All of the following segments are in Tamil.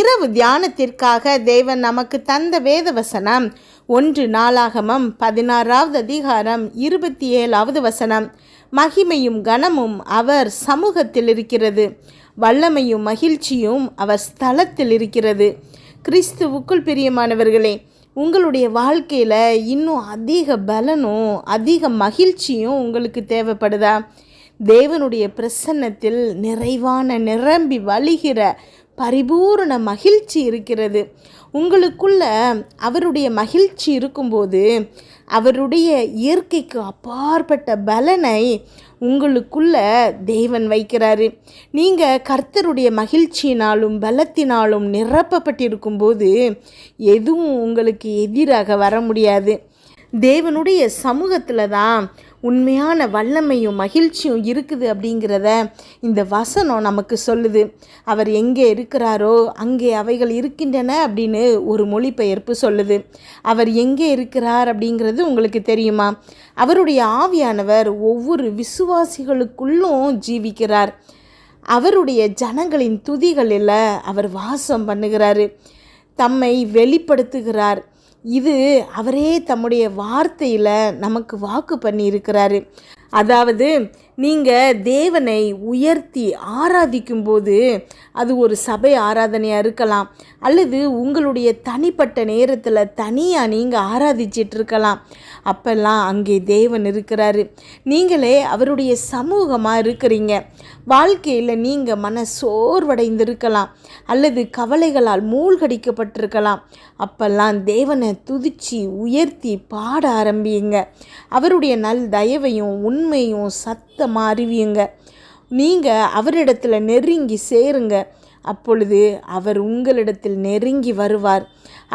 இரவு தியானத்திற்காக தேவன் நமக்கு தந்த வேத வசனம் ஒன்று நாளாகமம் பதினாறாவது அதிகாரம் இருபத்தி ஏழாவது வசனம். மகிமையும் கனமும் அவர் சமூகத்தில் இருக்கிறது. வல்லமையும் மகிழ்ச்சியும் அவர் ஸ்தலத்தில் இருக்கிறது. கிறிஸ்துவுக்குள் பிரியமானவர்களே உங்களுடைய வாழ்க்கையில் இன்னும் அதிக பலனும் அதிக மகிழ்ச்சியும் உங்களுக்கு தேவைப்படுதா? தேவனுடைய பிரசன்னத்தில் நிறைவான நிரம்பி வழிகிற பரிபூரண மகிழ்ச்சி இருக்கிறது. உங்களுக்குள்ள அவருடைய மகிழ்ச்சி இருக்கும்போது அவருடைய இயற்கைக்கு அப்பாற்பட்ட பலனை உங்களுக்குள்ள தேவன் வைக்கிறாரு. நீங்கள் கர்த்தருடைய மகிழ்ச்சியினாலும் பலத்தினாலும் நிரப்பப்பட்டிருக்கும்போது எதுவும் உங்களுக்கு எதிராக வர முடியாது. தேவனுடைய சமூகத்தில் தான் உண்மையான வல்லமையும் மகிழ்ச்சியும் இருக்குது அப்படிங்கிறத இந்த வசனம் நமக்கு சொல்லுது. அவர் எங்கே இருக்கிறாரோ அங்கே அவைகள் இருக்கின்றன அப்படின்னு ஒரு மொழிபெயர்ப்பு சொல்லுது. அவர் எங்கே இருக்கிறார் அப்படிங்கிறது உங்களுக்கு தெரியுமா? அவருடைய ஆவியானவர் ஒவ்வொரு விசுவாசிகளுக்குள்ளும் ஜீவிக்கிறார். அவருடைய ஜனங்களின் துதிகளில் அவர் வாசம் பண்ணுகிறாரு. தம்மை வெளிப்படுத்துகிறார். இது அவரே தம்முடைய வார்த்தையில் நமக்கு வாக்கு பண்ணியிருக்கிறாரு. அதாவது நீங்கள் தேவனை உயர்த்தி ஆராதிக்கும்போது அது ஒரு சபை ஆராதனையாக இருக்கலாம். அல்லது உங்களுடைய தனிப்பட்ட நேரத்தில் தனியாக நீங்கள் ஆராதிச்சிட்டு இருக்கலாம். அப்பெல்லாம் அங்கே தேவன் இருக்கிறாரு. நீங்களே அவருடைய சமூகமாக இருக்கிறீங்க. வாழ்க்கையில் நீங்கள் மன சோர்வடைந்திருக்கலாம் அல்லது கவலைகளால் மூழ்கடிக்கப்பட்டிருக்கலாம். அப்பெல்லாம் தேவனை துதிச்சு உயர்த்தி பாட ஆரம்பியுங்க. அவருடைய நல் தயவையும் உண்மையும் சத்தமாக அறிவியுங்க நீங்கள் அவரிடத்தில் நெருங்கி சேருங்க. அப்பொழுது அவர் உங்களிடத்தில் நெருங்கி வருவார்.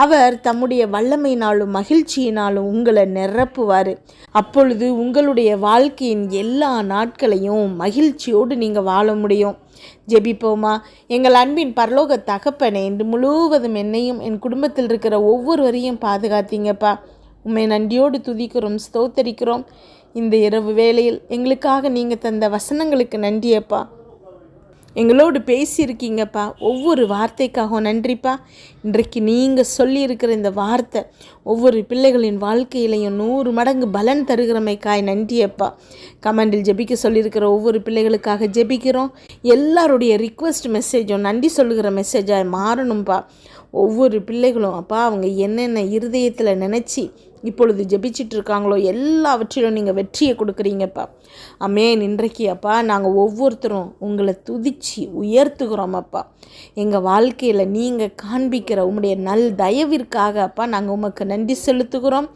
அவர் தம்முடைய வல்லமையினாலும் மகிழ்ச்சியினாலும் உங்களை நிரப்புவார். அப்பொழுது உங்களுடைய வாழ்க்கையின் எல்லா நாட்களையும் மகிழ்ச்சியோடு நீங்கள் வாழ முடியும். ஜெபிப்போமா? எங்கள் அன்பின் பரலோக தகப்பனை என்று முழுவதும் என்னையும் என் குடும்பத்தில் இருக்கிற ஒவ்வொருவரையும் பாதுகாத்தீங்கப்பா. உண்மை நன்றியோடு துதிக்கிறோம் ஸ்தோத்தரிக்கிறோம். இந்த இரவு வேளையில் எங்களுக்காக நீங்கள் தந்த வசனங்களுக்கு நன்றியப்பா எங்களோடு பேசியிருக்கீங்கப்பா. ஒவ்வொரு வார்த்தைக்காகவும் நன்றிப்பா. இன்றைக்கு நீங்கள் சொல்லியிருக்கிற இந்த வார்த்தை ஒவ்வொரு பிள்ளைகளின் வாழ்க்கையிலையும் நூறு மடங்கு பலன் தருகிறமைக்காய் நன்றியப்பா கமெண்டில் ஜெபிக்க சொல்லியிருக்கிற ஒவ்வொரு பிள்ளைகளுக்காக ஜெபிக்கிறோம். எல்லாருடைய ரிக்வெஸ்ட் மெசேஜும் நன்றி சொல்லுகிற மெசேஜாக மாறணும்ப்பா ஒவ்வொரு பிள்ளைகளும் அப்பா அவங்க என்னென்ன இருதயத்தில் நினச்சி இப்பொழுது ஜெபிச்சிட்டு இருக்காங்களோ எல்லாவற்றிலும் நீங்கள் வெற்றியை கொடுக்குறீங்கப்பா. அமேன் இன்றைக்கு அப்பா நாங்கள் ஒவ்வொருத்தரும் உங்களை துதிச்சு உயர்த்துகிறோம் அப்பா எங்கள் வாழ்க்கையில் நீங்கள் காண்பிக்கிற உங்களுடைய நல் தயவிற்காக அப்பா நாங்கள் உமக்கு நன்றி செலுத்துகிறோம்.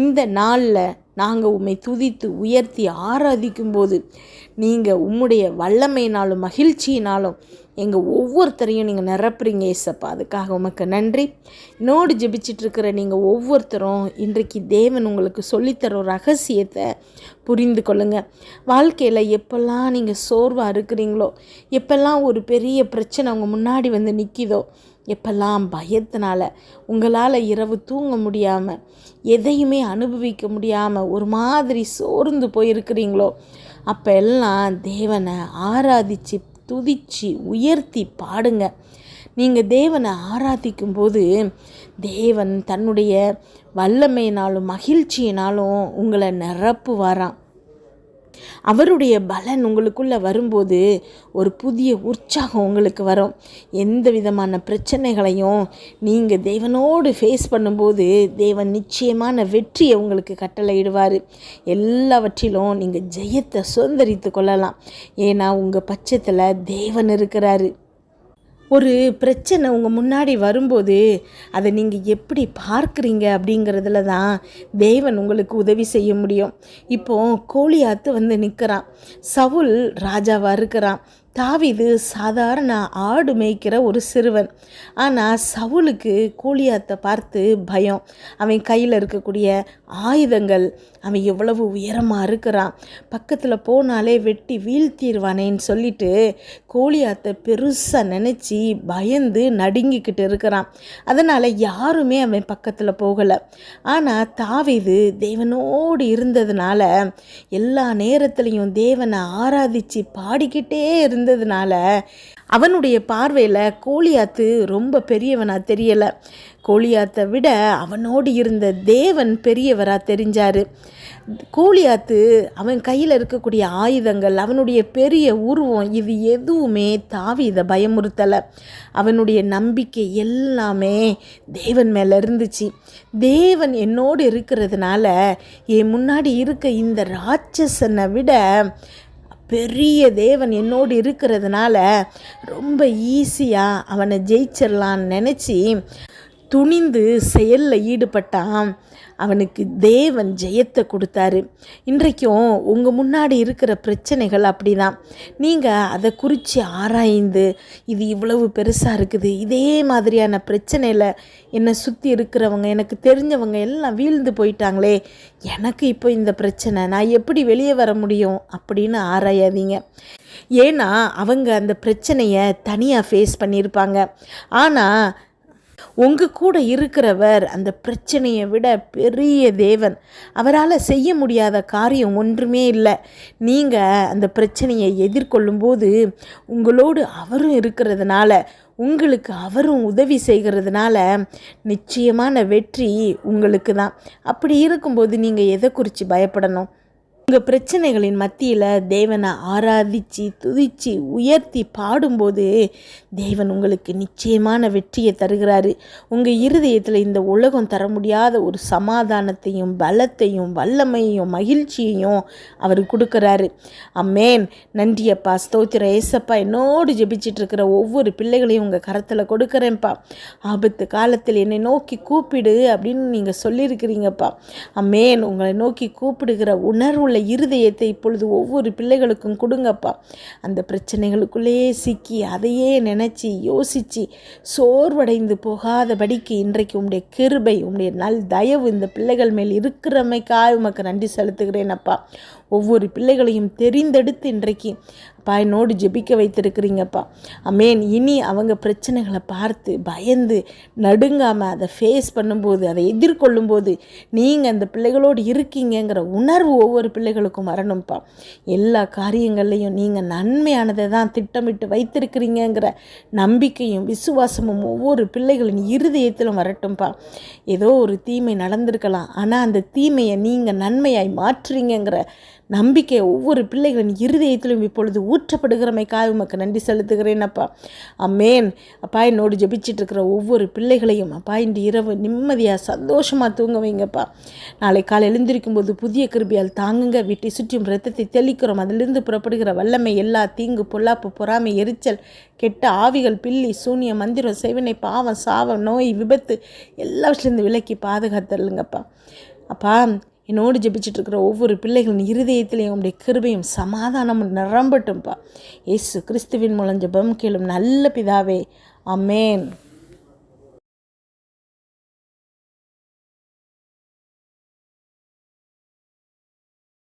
இந்த நாளில் நாங்கள் உம்மை துதித்து உயர்த்தி ஆராதிக்கும் போது நீங்கள் உம்முடைய வல்லமையினாலும் மகிழ்ச்சியினாலும் எங்கள் ஒவ்வொருத்தரையும் நீங்கள் நிரப்புறீங்க ஏசப்பா. அதுக்காக உமக்கு நன்றி. இன்னோடு ஜெபிச்சிட்ருக்கிற நீங்கள் ஒவ்வொருத்தரும் இன்றைக்கு தேவன் உங்களுக்கு சொல்லித்தர ரகசியத்தை புரிந்து கொள்ளுங்கள் வாழ்க்கையில் எப்பெல்லாம் நீங்கள் சோர்வாக இருக்கிறீங்களோ எப்பெல்லாம் ஒரு பெரிய பிரச்சனை உங்கள் முன்னாடி வந்து நிற்கிதோ எப்பெல்லாம் பயத்தினால உங்களால் இரவு தூங்க முடியாமல் எதையுமே அனுபவிக்க முடியாமல் ஒரு மாதிரி சோர்ந்து போயிருக்கிறீங்களோ அப்போ எல்லாம் தேவனை ஆராதித்து துதிச்சு உயர்த்தி பாடுங்க. நீங்கள் தேவனை ஆராதிக்கும் போது தேவன் தன்னுடைய வல்லமையினாலும் மகிழ்ச்சியினாலும் உங்களை நிரப்புவாராம். அவருடைய பலன் உங்களுக்குள்ளே வரும்போது ஒரு புதிய உற்சாகம் உங்களுக்கு வரும். எந்த விதமான பிரச்சனைகளையும் நீங்கள் தேவனோடு ஃபேஸ் பண்ணும்போது தேவன் நிச்சயமான வெற்றியை உங்களுக்கு கட்டளையிடுவார். எல்லாவற்றிலும் நீங்கள் ஜெயத்தை சுதந்திரித்து கொள்ளலாம். ஏன்னா உங்கள் பட்சத்தில் தேவன் இருக்கிறாரு. ஒரு பிரச்சனை உங்கள் முன்னாடி வரும்போது அதை நீங்கள் எப்படி பார்க்குறீங்க அப்படிங்கிறதுல தான் தேவன் உங்களுக்கு உதவி செய்ய முடியும். இப்போ கோழியாத்து வந்து நிற்கிறான் சவுல் ராஜாவாக இருக்கிறான். தாவிது சாதாரண ஆடு மேய்க்கிற ஒரு சிறுவன். ஆனால் சவுலுக்கு கோழியாத்தை பார்த்து பயம். அவன் கையில் இருக்கக்கூடிய ஆயுதங்கள். அவன் எவ்வளவு உயரமாக இருக்கிறான். பக்கத்தில் போனாலே வெட்டி வீழ்த்திடுவானேன்னு சொல்லிட்டு கோழியாத்தை பெருசாக நினச்சி பயந்து நடுங்கிக்கிட்டு இருக்கிறான். அதனால் யாருமே அவன் பக்கத்தில் போகலை. ஆனால் தாவிது தேவனோடு இருந்ததுனால எல்லா நேரத்துலையும் தேவனை ஆராதித்து பாடிக்கிட்டே இருந்ததுனால அவனுடைய பார்வையில் கோழியாத்து ரொம்ப பெரியவனாக தெரியலை. கோழியாத்தை விட அவனோடு இருந்த தேவன் பெரியவராக தெரிஞ்சார். கோழியாத்து அவன் கையில் இருக்கக்கூடிய ஆயுதங்கள் அவனுடைய பெரிய உருவம் இது எதுவுமே தாவி இதை பயமுறுத்தலை. அவனுடைய நம்பிக்கை எல்லாமே தேவன் மேலே இருந்துச்சு. தேவன் என்னோடு இருக்கிறதுனால என் முன்னாடி இருக்க இந்த ராட்சசனை விட பெரிய தேவன் என்னோடு இருக்கிறதுனால ரொம்ப ஈஸியாக அவனை ஜெயிச்சிடலான்னு நினச்சி துணிந்து செயலில் ஈடுபட்டான். அவனுக்கு தேவன் ஜெயத்தை கொடுத்தாரு. இன்றைக்கும் உங்கள் முன்னாடி இருக்கிற பிரச்சனைகள் அப்படி தான் நீங்கள் அதை குறித்து ஆராய்ந்து இது இவ்வளவு பெருசாக இருக்குது இதே மாதிரியான பிரச்சனையில் என்னை சுற்றி இருக்கிறவங்க எனக்கு தெரிஞ்சவங்க எல்லாம் வீழ்ந்து போயிட்டாங்களே எனக்கு இப்போ இந்த பிரச்சனை நான் எப்படி வெளியே வர முடியும் அப்படின்னு ஆராயாதீங்க. ஏன்னா அவங்க அந்த பிரச்சனையை தனியாக ஃபேஸ் பண்ணியிருப்பாங்க. ஆனால் உங்கள் கூட இருக்கிறவர் அந்த பிரச்சனையை விட பெரிய தேவன். அவரால் செய்ய முடியாத காரியம் ஒன்றுமே இல்லை. நீங்கள் அந்த பிரச்சனையை எதிர்கொள்ளும்போது உங்களோடு அவரும் இருக்கிறதுனால உங்களுக்கு அவரும் உதவி செய்கிறதுனால நிச்சயமான வெற்றி உங்களுக்கு தான் அப்படி இருக்கும்போது நீங்கள் எதை குறித்து பயப்படணும்? உங்கள் பிரச்சனைகளின் மத்தியில் தேவனை ஆராதித்து துதித்து உயர்த்தி பாடும்போது தேவன் உங்களுக்கு நிச்சயமான வெற்றியை தருகிறாரு. உங்கள் இருதயத்தில் இந்த உலகம் தர முடியாத ஒரு சமாதானத்தையும் பலத்தையும் வல்லமையும் மகிழ்ச்சியையும் அவர் கொடுக்குறாரு. அம்மேன் நன்றியப்பா ஸ்தோத்திர ஏசப்பா என்னோடு ஜெபிச்சிட்டு இருக்கிற ஒவ்வொரு பிள்ளைகளையும் உங்கள் கரத்தில் கொடுக்குறேன்ப்பா. ஆபத்து காலத்தில் என்னை நோக்கி கூப்பிடு அப்படின்னு நீங்கள் சொல்லியிருக்கிறீங்கப்பா. அம்மேன் உங்களை நோக்கி கூப்பிடுகிற உணர்வுள்ள இருதயத்தை இப்பொழுது ஒவ்வொரு பிள்ளைகளுக்கும் கொடுங்கப்பா. அந்த பிரச்சனைகளுக்குள்ளேயே சிக்கி அதையே நினச்சி யோசித்து சோர்வடைந்து போகாதபடிக்கு இன்றைக்கு உங்களுடைய கிருபை உங்களுடைய நல் தயவு இந்த பிள்ளைகள் மேல் இருக்கிறமைக்காய் உமக்கு நன்றி செலுத்துகிறேன் அப்பா. ஒவ்வொரு பிள்ளைகளையும் தெரிந்தெடுத்து இன்றைக்கு அப்பா என்னோடு ஜெபிக்க வைத்திருக்கிறீங்கப்பா. அமேன் இனி அவங்க பிரச்சனைகளை பார்த்து பயந்து நடுங்காமல் அதை ஃபேஸ் பண்ணும்போது அதை எதிர்கொள்ளும்போது நீங்கள் அந்த பிள்ளைகளோடு இருக்கீங்கங்கிற உணர்வு ஒவ்வொரு பிள்ளைகளுக்கும் வரணும்ப்பா. எல்லா காரியங்கள்லையும் நீங்கள் நன்மையானதை தான் திட்டமிட்டு வைத்திருக்கிறீங்கங்கிற நம்பிக்கையும் விசுவாசமும் ஒவ்வொரு பிள்ளைகளின் இருதயத்திலும் வரட்டும்ப்பா. ஏதோ ஒரு தீமை நடந்திருக்கலாம். ஆனால் அந்த தீமையை நீங்கள் நன்மையாய் மாற்றுறீங்கங்கிற நம்பிக்கை ஒவ்வொரு பிள்ளைகளின் இருதயத்திலும் இப்பொழுது ஊற்றப்படுகிறமைக்காக உமக்கு நன்றி செலுத்துகிறேன் அப்பா. அம்மேன். அப்பா என்னோடு ஜபிச்சிட்டு இருக்கிற ஒவ்வொரு பிள்ளைகளையும் அப்பா இன்று இரவு நிம்மதியாக சந்தோஷமாக தூங்க வைங்கப்பா. நாளை காலை எழுந்திருக்கும் போது புதிய கிருபியால் தாங்குங்க. வீட்டை சுற்றியும் ரத்தத்தை தெளிக்கிறோம். அதிலிருந்து புறப்படுகிற வல்லமை எல்லா தீங்கு பொல்லாப்பு பொறாமை எரிச்சல் கெட்ட ஆவிகள் பில்லி சூனிய மந்திரம் செய்வனை பாவம் சாவம் நோய் விபத்து எல்லாவற்றிலிருந்து விலக்கி பாதுகாத்தருளுங்கப்பா அப்பா என்னோடு ஜெபிச்சுட்டு இருக்கிற ஒவ்வொரு பிள்ளைகளின் இருதயத்திலையும் உடைய கிருபையும் சமாதானமும் நிரம்பட்டும்பா. இயேசு கிறிஸ்துவின் மூலம் ஜெபம் கேளும் நல்ல பிதாவே. அமேன்